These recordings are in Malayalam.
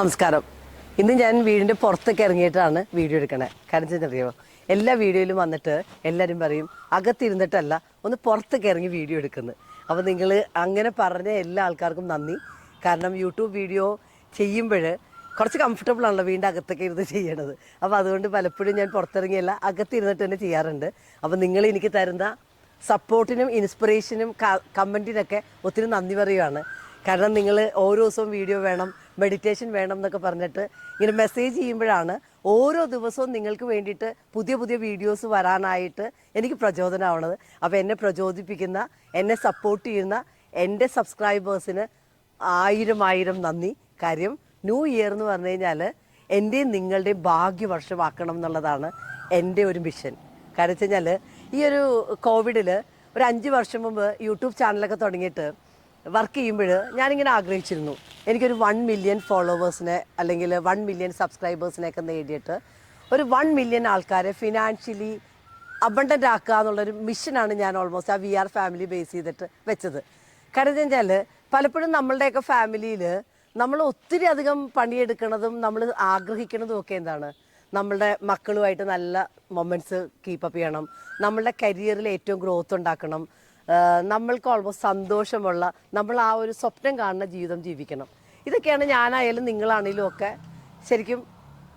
നമസ്കാരം. ഇന്ന് ഞാൻ വീടിന്റെ പുറത്തൊക്കെ ഇറങ്ങിയിട്ടാണ് വീഡിയോ എടുക്കണേ. കാരണം അറിയാമോ? എല്ലാ വീഡിയോയിലും വന്നിട്ട് എല്ലാവരും പറയും അകത്തിരുന്നിട്ടല്ല ഒന്ന് പുറത്തൊക്കെ ഇറങ്ങി വീഡിയോ എടുക്കുന്നത് അപ്പോൾ നിങ്ങൾ അങ്ങനെ പറഞ്ഞ എല്ലാ ആൾക്കാർക്കും നന്ദി. കാരണം യൂട്യൂബ് വീഡിയോ ചെയ്യുമ്പോൾ കുറച്ച് കംഫർട്ടബിൾ ആണല്ലോ വീണ്ടും അകത്തൊക്കെ ഇരുന്ന് ചെയ്യണത്. അപ്പോൾ അതുകൊണ്ട് പലപ്പോഴും ഞാൻ പുറത്തിറങ്ങിയല്ല അകത്തിരുന്നിട്ട് തന്നെ ചെയ്യാറുണ്ട്. അപ്പോൾ നിങ്ങൾ എനിക്ക് തരുന്ന സപ്പോർട്ടിനും ഇൻസ്പിറേഷനും കമന്റിനൊക്കെ ഒത്തിരി നന്ദി പറയുകയാണ് കാരണം നിങ്ങൾ ഓരോ ദിവസവും വീഡിയോ വേണം മെഡിറ്റേഷൻ വേണം എന്നൊക്കെ പറഞ്ഞിട്ട് ഇങ്ങനെ മെസ്സേജ് ചെയ്യുമ്പോഴാണ് ഓരോ ദിവസവും നിങ്ങൾക്ക് വേണ്ടിയിട്ട് പുതിയ പുതിയ വീഡിയോസ് വരാനായിട്ട് എനിക്ക് പ്രചോദനമാവണത് അപ്പോൾ എന്നെ പ്രചോദിപ്പിക്കുന്ന എന്നെ സപ്പോർട്ട് ചെയ്യുന്ന എന്റെ സബ്സ്ക്രൈബേഴ്സിന് ആയിരം ആയിരം നന്ദി. കാര്യം ന്യൂ ഇയർ എന്ന് പറഞ്ഞു കഴിഞ്ഞാൽ എന്റെയും നിങ്ങളുടെയും ഭാഗ്യവർഷമാക്കണം എന്നുള്ളതാണ് എന്റെ ഒരു മിഷൻ കാരണം വെച്ച് കഴിഞ്ഞാൽ ഈ ഒരു കോവിഡിൽ ഒരു അഞ്ച് വർഷം മുമ്പ് യൂട്യൂബ് ചാനലൊക്കെ തുടങ്ങിയിട്ട് വർക്ക് ചെയ്യുമ്പോൾ ഞാനിങ്ങനെ ആഗ്രഹിച്ചിരുന്നു. എനിക്കൊരു വൺ മില്യൺ ഫോളോവേഴ്സിനെ അല്ലെങ്കിൽ വൺ മില്യൺ സബ്സ്ക്രൈബേഴ്സിനെയൊക്കെ നേടിയിട്ട് ഒരു വൺ മില്യൺ ആൾക്കാരെ ഫിനാൻഷ്യലി അബണ്ടന്റ് ആക്കുക എന്നുള്ളൊരു മിഷനാണ് ഞാൻ ഓൾമോസ്റ്റ് ആ വി ആർ ഫാമിലി ബേസ് ചെയ്തിട്ട് വെച്ചത്. കാരണം വെച്ചാൽ പലപ്പോഴും നമ്മളുടെയൊക്കെ ഫാമിലിയിൽ നമ്മൾ ഒത്തിരി അധികം പണിയെടുക്കണതും നമ്മൾ ആഗ്രഹിക്കുന്നതും ഒക്കെ എന്താണ്? നമ്മളുടെ മക്കളുമായിട്ട് നല്ല മൊമെന്റ്സ് കീപ്പപ്പ് ചെയ്യണം. നമ്മളുടെ കരിയറിൽ ഏറ്റവും ഗ്രോത്ത് ഉണ്ടാക്കണം. നമ്മൾക്ക് ഓൾമോസ്റ്റ് സന്തോഷമുള്ള നമ്മൾ ആ ഒരു സ്വപ്നം കാണുന്ന ജീവിതം ജീവിക്കണം. ഇതൊക്കെയാണ് ഞാനായാലും നിങ്ങളാണേലും ഒക്കെ ശരിക്കും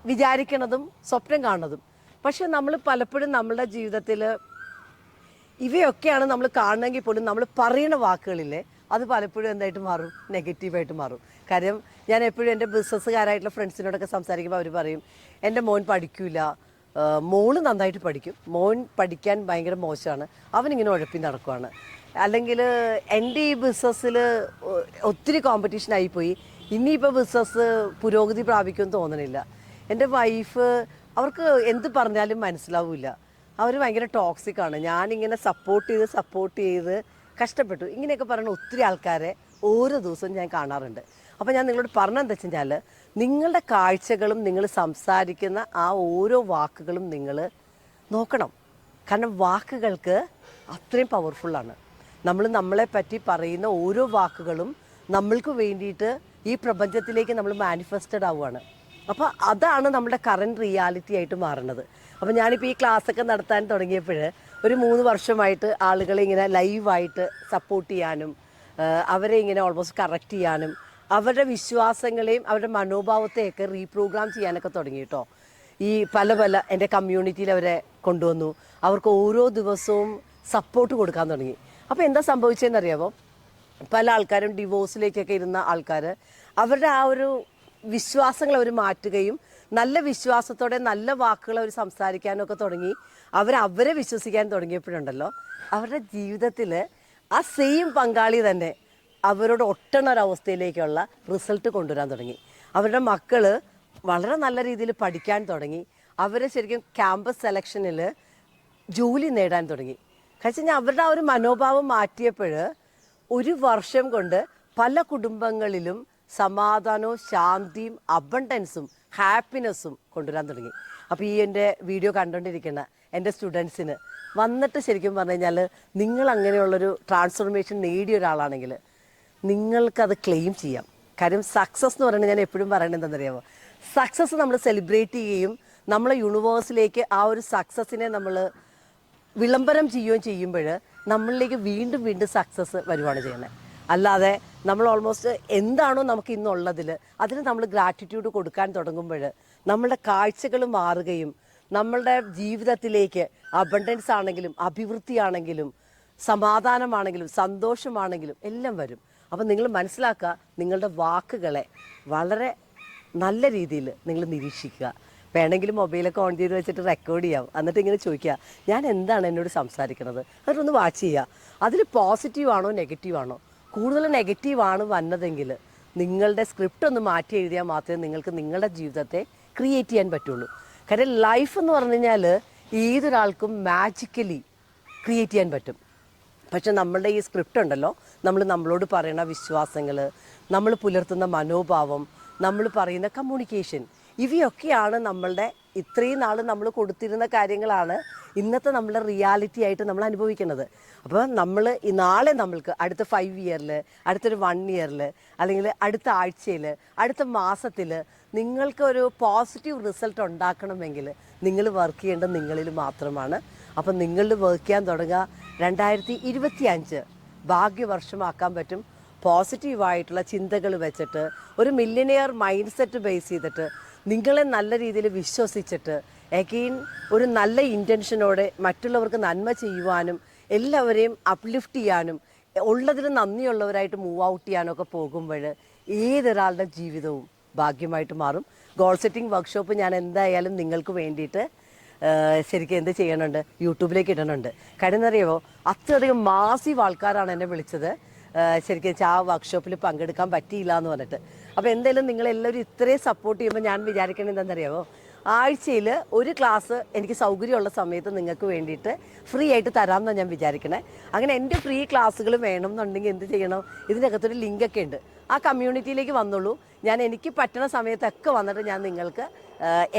വിചാരിക്കണതും സ്വപ്നം കാണുന്നതും. പക്ഷെ നമ്മൾ പലപ്പോഴും നമ്മളുടെ ജീവിതത്തിൽ ഇവയൊക്കെയാണ് നമ്മൾ കാണണമെങ്കിൽ പോലും നമ്മൾ പറയുന്ന വാക്കുകളില്ലേ അത് പലപ്പോഴും എന്തായിട്ട് മാറും? നെഗറ്റീവായിട്ട് മാറും. കാര്യം ഞാൻ എപ്പോഴും എന്റെ ബിസിനസ്സുകാരായിട്ടുള്ള ഫ്രണ്ട്സിനോടൊക്കെ സംസാരിക്കുമ്പോൾ അവർ പറയും എന്റെ മോൻ പഠിക്കില്ല മോൾ നന്നായിട്ട് പഠിക്കും. മോൻ പഠിക്കാൻ ഭയങ്കര മോശമാണ്. അവനിങ്ങനെ ഉഴപ്പി നടക്കുവാണ്. അല്ലെങ്കിൽ എന്റെ ഈ ബിസിനസ്സിൽ ഒത്തിരി കോമ്പറ്റീഷൻ ആയിപ്പോയി. ഇനിയിപ്പോൾ ബിസിനസ് പുരോഗതി പ്രാപിക്കുമെന്ന് തോന്നണില്ല. എന്റെ വൈഫ് അവർക്ക് എന്ത് പറഞ്ഞാലും മനസ്സിലാവില്ല. അവർ ഭയങ്കര ടോക്സിക് ആണ്. ഞാനിങ്ങനെ സപ്പോർട്ട് ചെയ്ത് സപ്പോർട്ട് ചെയ്ത് കഷ്ടപ്പെട്ടു. ഇങ്ങനെയൊക്കെ പറയുന്ന ഒത്തിരി ആൾക്കാരെ ഓരോ ദിവസവും ഞാൻ കാണാറുണ്ട്. അപ്പോൾ ഞാൻ നിങ്ങളോട് പറഞ്ഞെന്താ വെച്ച് കഴിഞ്ഞാൽ നിങ്ങളുടെ കാഴ്ചകളും നിങ്ങൾ സംസാരിക്കുന്ന ആ ഓരോ വാക്കുകളും നിങ്ങൾ നോക്കണം. കാരണം വാക്കുകൾക്ക് അത്രയും പവർഫുള്ളാണ് നമ്മൾ നമ്മളെ പറ്റി പറയുന്ന ഓരോ വാക്കുകളും നമ്മൾക്ക് വേണ്ടിയിട്ട് ഈ പ്രപഞ്ചത്തിലേക്ക് നമ്മൾ മാനിഫെസ്റ്റഡ് ആവുകയാണ്. അപ്പോൾ അതാണ് നമ്മുടെ കറണ്ട് റിയാലിറ്റി ആയിട്ട് മാറുന്നത്. അപ്പോൾ ഞാനിപ്പോൾ ഈ ക്ലാസ്സൊക്കെ നടത്താൻ തുടങ്ങിയപ്പോൾ ഒരു മൂന്ന് വർഷമായിട്ട് ആളുകളെ ഇങ്ങനെ ലൈവായിട്ട് സപ്പോർട്ട് ചെയ്യാനും അവരെ ഇങ്ങനെ ഓൾമോസ്റ്റ് കറക്റ്റ് ചെയ്യാനും അവരുടെ വിശ്വാസങ്ങളെയും അവരുടെ മനോഭാവത്തെയൊക്കെ റീപ്രോഗ്രാം ചെയ്യാനൊക്കെ തുടങ്ങി കേട്ടോ. ഈ പല പല എന്റെ കമ്മ്യൂണിറ്റിയിൽ അവരെ കൊണ്ടുവന്നു. അവർക്ക് ഓരോ ദിവസവും സപ്പോർട്ട് കൊടുക്കാൻ തുടങ്ങി. അപ്പോൾ എന്താ സംഭവിച്ചതെന്നറിയാമോ പല ആൾക്കാരും ഡിവോഴ്സിലേക്കൊക്കെ ഇരുന്ന ആൾക്കാർ അവരുടെ ആ ഒരു വിശ്വാസങ്ങൾ അവർ മാറ്റുകയും നല്ല വിശ്വാസത്തോടെ നല്ല വാക്കുകൾ അവർ സംസാരിക്കാനൊക്കെ തുടങ്ങി. അവർ അവരെ വിശ്വസിക്കാൻ തുടങ്ങിയപ്പോഴുണ്ടല്ലോ. അവരുടെ ജീവിതത്തിൽ ആ സെയിം പങ്കാളി തന്നെ അവരോട് ഒട്ടണൊരവസ്ഥയിലേക്കുള്ള റിസൾട്ട് കൊണ്ടുവരാൻ തുടങ്ങി. അവരുടെ മക്കൾ വളരെ നല്ല രീതിയിൽ പഠിക്കാൻ തുടങ്ങി. അവരെ ശരിക്കും ക്യാമ്പസ് സെലക്ഷനിൽ ജോലി നേടാൻ തുടങ്ങി. കാരണം ഞാൻ അവരുടെ ആ ഒരു മനോഭാവം മാറ്റിയപ്പോൾ ഒരു വർഷം കൊണ്ട് പല കുടുംബങ്ങളിലും സമാധാനവും ശാന്തിയും അബണ്ടൻസും ഹാപ്പിനെസ്സും കൊണ്ടുവരാൻ തുടങ്ങി. അപ്പോൾ ഈ എന്റെ വീഡിയോ കണ്ടുകൊണ്ടിരിക്കുന്ന എന്റെ സ്റ്റുഡൻസിന് വന്നിട്ട് ശരിക്കും പറഞ്ഞു കഴിഞ്ഞാൽ നിങ്ങൾ അങ്ങനെയുള്ളൊരു ട്രാൻസ്ഫോർമേഷൻ നേടിയ ഒരാളാണെങ്കിൽ നിങ്ങൾക്കത് ക്ലെയിം ചെയ്യാം. കാര്യം സക്സസ് എന്ന് പറയുന്നത് ഞാൻ എപ്പോഴും പറയണത് എന്താണെന്നറിയാമോ സക്സസ് നമ്മൾ സെലിബ്രേറ്റ് ചെയ്യുകയും നമ്മളെ യൂണിവേഴ്സിലേക്ക് ആ ഒരു സക്സസ്സിനെ നമ്മൾ വിളംബരം ചെയ്യുകയും ചെയ്യുമ്പോൾ നമ്മളിലേക്ക് വീണ്ടും വീണ്ടും സക്സസ് വരുവാണ് ചെയ്യുന്നത്. അല്ലാതെ നമ്മൾ ഓൾമോസ്റ്റ് എന്താണോ നമുക്ക് ഇന്നുള്ളതിൽ അതിന് നമ്മൾ ഗ്രാറ്റിറ്റ്യൂഡ് കൊടുക്കാൻ തുടങ്ങുമ്പോൾ നമ്മളുടെ കാഴ്ചകൾ മാറുകയും നമ്മളുടെ ജീവിതത്തിലേക്ക് അബണ്ടൻസ് ആണെങ്കിലും അഭിവൃദ്ധിയാണെങ്കിലും സമാധാനമാണെങ്കിലും സന്തോഷമാണെങ്കിലും എല്ലാം വരും. അപ്പം നിങ്ങൾ മനസ്സിലാക്കുക നിങ്ങളുടെ വാക്കുകളെ വളരെ നല്ല രീതിയിൽ നിങ്ങൾ നിരീക്ഷിക്കുക. വേണമെങ്കിൽ മൊബൈലൊക്കെ ഓൺ ചെയ്ത് വെച്ചിട്ട് റെക്കോർഡ് ചെയ്യാം. എന്നിട്ട് ഇങ്ങനെ ചോദിക്കുക ഞാൻ എന്താണ് എന്നോട് സംസാരിക്കുന്നത് എന്നിട്ടൊന്ന് വാച്ച് ചെയ്യുക. അതിൽ പോസിറ്റീവ് ആണോ നെഗറ്റീവ് ആണോ? കൂടുതൽ നെഗറ്റീവ് ആണ് വന്നതെങ്കിൽ നിങ്ങളുടെ സ്ക്രിപ്റ്റ് ഒന്ന് മാറ്റി എഴുതിയാൽ മാത്രമേ നിങ്ങൾക്ക് നിങ്ങളുടെ ജീവിതത്തെ ക്രിയേറ്റ് ചെയ്യാൻ പറ്റുള്ളൂ. കാര്യം ലൈഫ് എന്ന് പറഞ്ഞു കഴിഞ്ഞാൽ ഏതൊരാൾക്കും മാജിക്കലി ക്രിയേറ്റ് ചെയ്യാൻ പറ്റും. പക്ഷെ നമ്മളുടെ ഈ സ്ക്രിപ്റ്റ് ഉണ്ടല്ലോ നമ്മൾ നമ്മളോട് പറയുന്ന വിശ്വാസങ്ങൾ നമ്മൾ പുലർത്തുന്ന മനോഭാവം നമ്മൾ പറയുന്ന കമ്മ്യൂണിക്കേഷൻ ഇവയൊക്കെയാണ് നമ്മളുടെ ഇത്രയും നാൾ നമ്മൾ കൊടുത്തിരുന്ന കാര്യങ്ങളാണ് ഇന്നത്തെ നമ്മുടെ റിയാലിറ്റി ആയിട്ട് നമ്മൾ അനുഭവിക്കുന്നത്. അപ്പോൾ നമ്മൾ നാളെ നമ്മൾക്ക് അടുത്ത ഫൈവ് ഇയറിൽ അടുത്തൊരു വൺ ഇയറിൽ അല്ലെങ്കിൽ അടുത്ത ആഴ്ചയിൽ അടുത്ത മാസത്തിൽ നിങ്ങൾക്ക് ഒരു പോസിറ്റീവ് റിസൾട്ട് ഉണ്ടാക്കണമെങ്കിൽ നിങ്ങൾ വർക്ക് ചെയ്യേണ്ടത് നിങ്ങളിൽ മാത്രമാണ്. അപ്പം നിങ്ങൾ വർക്ക് ചെയ്യാൻ തുടങ്ങുക. രണ്ടായിരത്തി ഇരുപത്തി അഞ്ച് ഭാഗ്യവർഷമാക്കാൻ പറ്റും. പോസിറ്റീവായിട്ടുള്ള ചിന്തകൾ വെച്ചിട്ട് ഒരു മില്ലിനെയർ മൈൻഡ് സെറ്റ് ബേസ് ചെയ്തിട്ട് നിങ്ങളെ നല്ല രീതിയിൽ വിശ്വസിച്ചിട്ട് എഗെയിൻ ഒരു നല്ല ഇന്റൻഷനോടെ മറ്റുള്ളവർക്ക് നന്മ ചെയ്യുവാനും എല്ലാവരെയും അപ്ലിഫ്റ്റ് ചെയ്യാനും ഉള്ളതിന് നന്ദിയുള്ളവരായിട്ട് മൂവ് ഔട്ട് ചെയ്യാനൊക്കെ പോകുമ്പോൾ ഏതൊരാളുടെ ജീവിതവും ഭാഗ്യമായിട്ട് മാറും. ഗോൾ സെറ്റിംഗ് വർക്ക്ഷോപ്പ് ഞാൻ എന്തായാലും നിങ്ങൾക്ക് വേണ്ടിയിട്ട് ശരിക്കും എന്ത് ചെയ്യണുണ്ട്? യൂട്യൂബിലേക്ക് ഇടണുണ്ട്. കാര്യം എന്നറിയാമോ അത്രയധികം മാസീവ് ആൾക്കാരാണ് എന്നെ വിളിച്ചത്. ശരിക്കും ആ വർക്ക്ഷോപ്പിൽ പങ്കെടുക്കാൻ പറ്റിയില്ല എന്ന് പറഞ്ഞിട്ട്. അപ്പോൾ എന്തായാലും നിങ്ങളെല്ലാവരും ഇത്രയും സപ്പോർട്ട് ചെയ്യുമ്പോൾ ഞാൻ വിചാരിക്കണത് എന്താണെന്നറിയാമോ ആഴ്ചയിൽ ഒരു ക്ലാസ് എനിക്ക് സൗകര്യമുള്ള സമയത്ത് നിങ്ങൾക്ക് വേണ്ടിയിട്ട് ഫ്രീ ആയിട്ട് തരാമെന്നാണ് ഞാൻ വിചാരിക്കണേ. അങ്ങനെ എന്റെ ഫ്രീ ക്ലാസ്സുകൾ വേണം എന്നുണ്ടെങ്കിൽ എന്ത് ചെയ്യണം? ഇതിനകത്തൊരു ലിങ്കൊക്കെ ഉണ്ട്. ആ കമ്മ്യൂണിറ്റിയിലേക്ക് വന്നുള്ളൂ ഞാൻ എനിക്ക് പറ്റുന്ന സമയത്തൊക്കെ വന്നിട്ട് ഞാൻ നിങ്ങൾക്ക്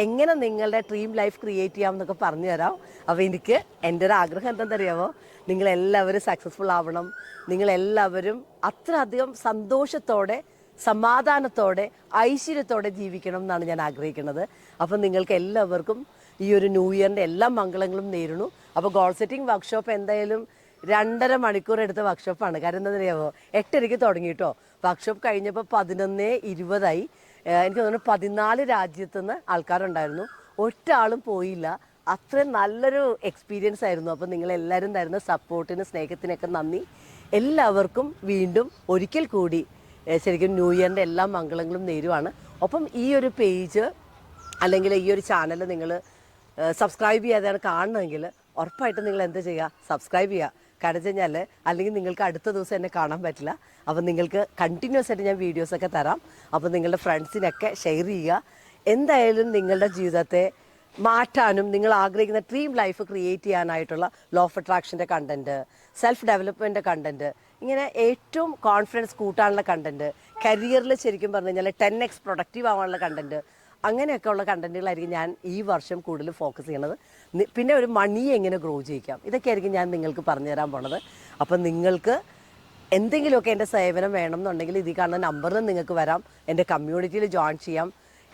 എങ്ങനെ നിങ്ങളുടെ ഡ്രീം ലൈഫ് ക്രിയേറ്റ് ചെയ്യാം എന്നൊക്കെ പറഞ്ഞു തരാം. അപ്പോൾ എനിക്ക് എന്റെ ഒരു ആഗ്രഹം എന്താണെന്നറിയാമോ നിങ്ങളെല്ലാവരും സക്സസ്ഫുൾ ആവണം. നിങ്ങളെല്ലാവരും അത്രയധികം സന്തോഷത്തോടെ സമാധാനത്തോടെ ഐശ്വര്യത്തോടെ ജീവിക്കണം എന്നാണ് ഞാൻ ആഗ്രഹിക്കുന്നത്. അപ്പം നിങ്ങൾക്ക് എല്ലാവർക്കും ഈ ഒരു ന്യൂ ഇയറിന്റെ എല്ലാ മംഗളങ്ങളും നേരുന്നു. അപ്പോൾ ഗോൾ സെറ്റിംഗ് വർക്ക്ഷോപ്പ് എന്തായാലും രണ്ടര മണിക്കൂർ എടുത്ത വർക്ക്ഷോപ്പാണ്. കാരണം എന്താ അറിയാമോ എട്ടരയ്ക്ക് തുടങ്ങി കേട്ടോ. വർക്ക്ഷോപ്പ് കഴിഞ്ഞപ്പോൾ പതിനൊന്ന് ഇരുപതായി. എനിക്ക് തോന്നുന്നു പതിനാല് രാജ്യത്തു നിന്ന് ആൾക്കാരുണ്ടായിരുന്നു. ഒറ്റ ആളും പോയില്ല. അത്രയും നല്ലൊരു എക്സ്പീരിയൻസ് ആയിരുന്നു. അപ്പോൾ നിങ്ങളെല്ലാവരും തരുന്ന സപ്പോർട്ടിന് സ്നേഹത്തിനൊക്കെ നന്ദി. എല്ലാവർക്കും വീണ്ടും ഒരിക്കൽ കൂടി ശരിക്കും ന്യൂ ഇയറിന്റെ എല്ലാ മംഗളങ്ങളും നേരുവാണ്. ഒപ്പം ഈ ഒരു പേജ് അല്ലെങ്കിൽ ഈ ഒരു ചാനൽ നിങ്ങൾ സബ്സ്ക്രൈബ് ചെയ്യാതെയാണ് കാണണമെങ്കിൽ ഉറപ്പായിട്ടും നിങ്ങൾ എന്ത് ചെയ്യുക? സബ്സ്ക്രൈബ് ചെയ്യുക. കാരണം കഴിഞ്ഞാൽ അല്ലെങ്കിൽ നിങ്ങൾക്ക് അടുത്ത ദിവസം എന്നെ കാണാൻ പറ്റില്ല. അപ്പം നിങ്ങൾക്ക് കണ്ടിന്യൂസ് ആയിട്ട് ഞാൻ വീഡിയോസൊക്കെ തരാം. അപ്പോൾ നിങ്ങളുടെ ഫ്രണ്ട്സിനൊക്കെ ഷെയർ ചെയ്യുക. എന്തായാലും നിങ്ങളുടെ ജീവിതത്തെ മാറ്റാനും നിങ്ങൾ ആഗ്രഹിക്കുന്ന ഡ്രീം ലൈഫ് ക്രിയേറ്റ് ചെയ്യാനായിട്ടുള്ള ലോ ഓഫ് അട്രാക്ഷന്റെ കണ്ടന്റ് സെൽഫ് ഡെവലപ്മെന്റ് കണ്ടന്റ് ഇങ്ങനെ ഏറ്റവും കോൺഫിഡൻസ് കൂട്ടാനുള്ള കണ്ടന്റ് കരിയറിൽ ശരിക്കും പറഞ്ഞു കഴിഞ്ഞാൽ ടെൻ എക്സ് പ്രൊഡക്റ്റീവ് ആവാനുള്ള കണ്ടന്റ് അങ്ങനെയൊക്കെ ഉള്ള കണ്ടന്റുകളായിരിക്കും ഞാൻ ഈ വർഷം കൂടുതൽ ഫോക്കസ് ചെയ്യണത് പിന്നെ ഒരു മണി എങ്ങനെ ഗ്രോ ചെയ്യിക്കാം? ഇതൊക്കെ ആയിരിക്കും ഞാൻ നിങ്ങൾക്ക് പറഞ്ഞു തരാൻ പോണത്. അപ്പം നിങ്ങൾക്ക് എന്തെങ്കിലുമൊക്കെ എന്റെ സേവനം വേണം എന്നുണ്ടെങ്കിൽ ഇതിൽ കാണുന്ന നമ്പറിൽ നിങ്ങൾക്ക് വരാം. എന്റെ കമ്മ്യൂണിറ്റിയിൽ ജോയിൻ ചെയ്യാം.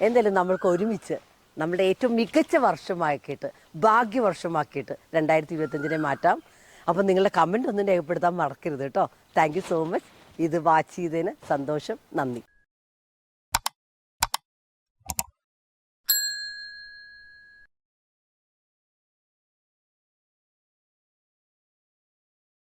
എന്തായാലും നമ്മൾക്ക് ഒരുമിച്ച് നമ്മുടെ ഏറ്റവും മികച്ച വർഷമാക്കിയിട്ട് ഭാഗ്യവർഷമാക്കിയിട്ട് രണ്ടായിരത്തി ഇരുപത്തഞ്ചിനെ മാറ്റാം. അപ്പം നിങ്ങളുടെ കമന്റ് ഒന്നും രേഖപ്പെടുത്താൻ മറക്കരുത് കേട്ടോ. താങ്ക് സോ മച്ച് ഇത് വാച്ച് ചെയ്തതിന് സന്തോഷം. നന്ദി.